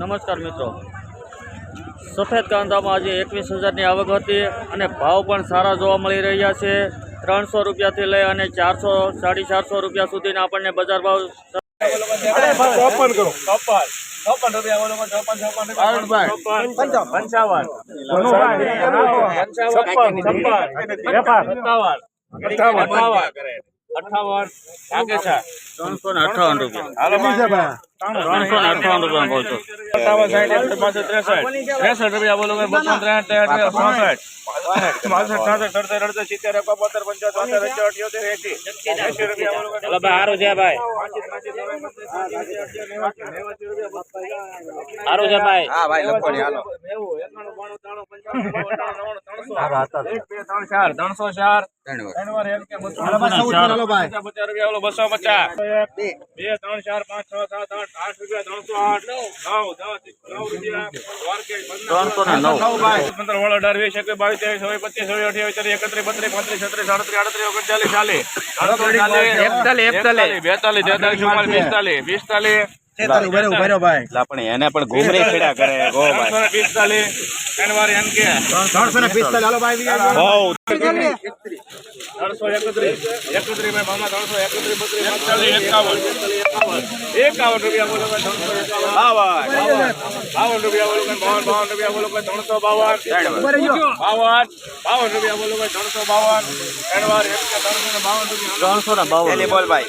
નમસ્કાર મિત્રો. સફેદ કાંદામાં આજે એકવીસ હજારની આવક હતી અને ભાવ પણ સારા જોવા મળી રહ્યા છે. ત્રણસો રૂપિયાથી લઈ અને ચારસો સાડી ચારસો રૂપિયા સુધીના આપણને બજાર ભાવ ચોપન કરો. ચોપન ચોપન રૂપિયા બોલો ચોપન ચોપન રૂપિયા પંચાવન. છપ્પન. છપ્પન સત્તાવન. અઠાવન લાગે ત્રણસો ને અઠાવન રૂપિયા. ત્રણસો ને અઠાવન રૂપિયા ભાવ સત્તાવન સાઠ પાસઠ ત્રેસઠ. ત્રેસઠ રૂપિયા બોલો બસો ત્રેસઠ ત્રેસઠ ચોસઠ પાસઠ છાસઠ સડસઠ અડસઠ સિત્તેર એકોતેર પંચોતેર અઠ્યોતેર એસી. એસી રૂપિયા બોલો સારું છે ભાઈ. સારું છે ભાઈ હા ભાઈ લખોડી હાલો ત્રણસો ચાર બસો પચાસ બે ત્રણ ચાર પાંચ છ સાત આઠ આઠ રૂપિયા ત્રણસો આઠ નવ દસ નવ રૂપિયા ત્રણસો ને નવ પંદર ઓળ અઢાર વીસ એકવીસ બાવીસ ત્રેવીસ ચોવીસ પચીસ છવ્વીસ અઠ્યાવીસ ત્રીસ એકત્રીસ બત્રીસ પાંત્રીસ છત્રીસ સાડત્રીસ આડત્રીસ ઓગણચાલીસ ચાલીસ એકતાલીસ એકતાલીસ બેતાલીસ તેતાલીસ ચુમ્માલીસ પિસ્તાલીસ પિસ્તાલીસ. લા પણ એને પણ ઘૂમરી ખેડા કરે ગો ભાઈ. ત્રણસો ને પિસ્તાલીસ ત્રણ વાર એમ કે. ત્રણસો એકત્રીસ એકત્રીસ ભાઈ મામા ત્રણસો એકત્રીસ બત્રીસ પચાલીસ એકાવન એકાવન રૂપિયા બોલો ભાઈ ત્રણસો એકાવન બાવન રૂપિયા બોલો ભાઈ બાવન બાવન રૂપિયા બોલો ભાઈ ત્રણસો બાવન બાવન બાવન રૂપિયા બોલો ભાઈ ત્રણસો બાવન ત્રણ વાર એક કે ત્રણસો ને બાવન રૂપિયા ત્રણસો ને બાવન. પેલી બોલ ભાઈ.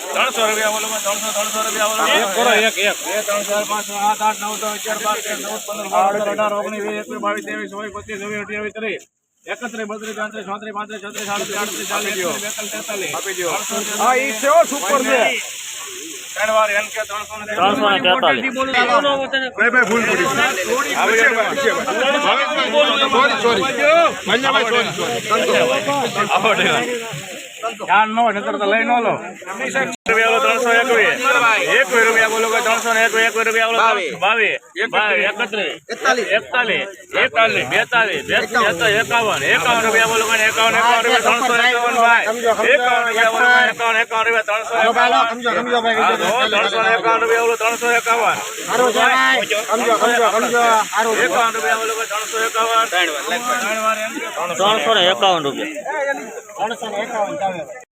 ત્રણસો રૂપિયા બોલો ત્રણસો ત્રણસો રૂપિયા બોલો એક કરો એક એક. બે ત્રણ ચાર પાંચ આઠ નવ દસ અગિયાર બાર તેર ચૌદ પંદર સોળ અઢાર ઓગણીસ વીસ એકવીસ બાવીસ ત્રેવીસ ચોવીસ પચીસ છવ્વીસ અઠ્યાવીસ ત્રીસ. એકત્રીસ બત્રીસ ત્રણત્રીસ ચોત્રીસ પાંત્રીસ છત્રીસ સાડત્રીસ આડત્રીસ ચાલીસ બેતાલીસ તેતાલીસ. આપી દો. હા એ છે સુપર છે. ત્રણ વાર એમ કે ત્રણસો ને ત્રણસો ને તેતાલીસ ચાર નો નતર તો લઈ નો લો. રૂપિયા ત્રણસો એકવીસ. એકવીસ રૂપિયા બોલો ત્રણસો ને એકવીસ એકવીસ રૂપિયા બાવીસ. એકત્રીસ. એકતાલીસ. એકતાલીસ. બેતાલીસ. એકાવન. એકાવન રૂપિયા બોલો કે એકાવન એકાવન રૂપિયા ત્રણસો એકાવન ભાઈ. એકાવન રૂપિયા બોલો એકાવન એકાવન રૂપિયા ત્રણસો એકાવન. ત્રણસો ને એકાવન રૂપિયા બોલો ત્રણસો એકાવન. એકાવન રૂપિયા બોલો ત્રણસો એકાવન. ત્રણસો ને એકાવન. ver.